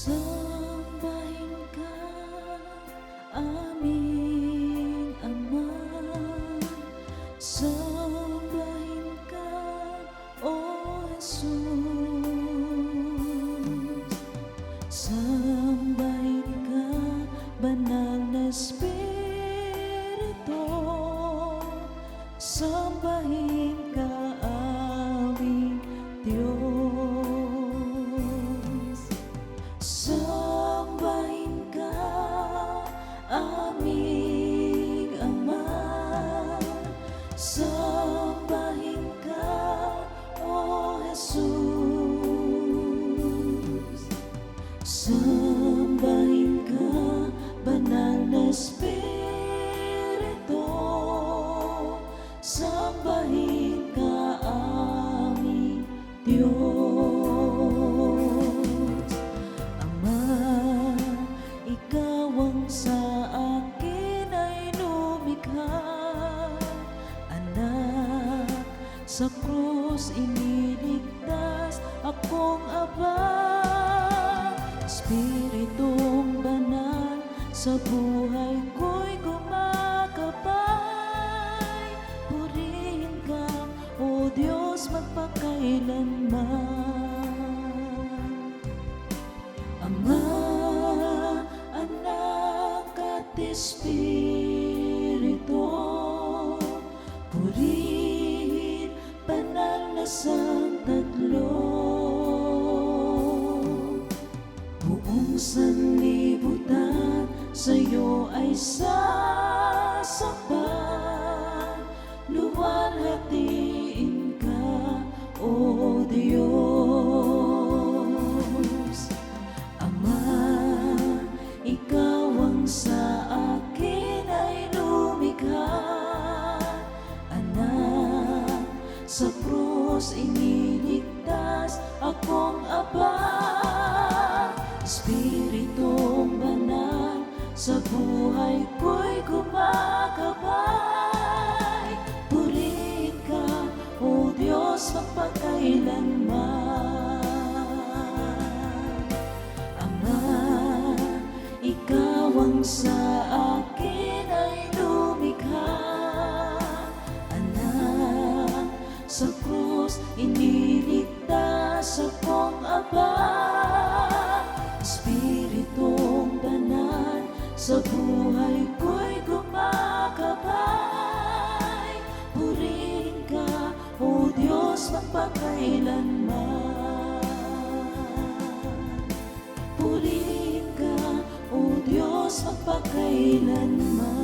Sambahin ka, aming Ama. Sambahin ka, O Jesus. Sambahin ka, Banal na Espiritu. Sambahin ka, Sambahin O Jesus. Sambahin ka, Banal na Espiritu. Ama, ikaw ang sa sa krus iniligtas akong aba. Espiritong banal, sa buhay ko'y gumakabay. Purihin ka, O Diyos, magpakailanman. Ama, Anak at Espiritu, purihin sang tatlo. Buong sanlibutan sa'yo ay sasapat. Akong aba. Espiritong banal, sa buhay ko'y kumakabay. Purihin ka, O Diyos, magpakailanman. Ama, ikaw ang sa akin ay lumikha. Anak, sa krus iniligtas akong aba. Espiritong banal, sa buhay ko'y gumakabay. Purihin ka, O Diyos, magpakailanman. Purihin ka, O Diyos, magpakailanman.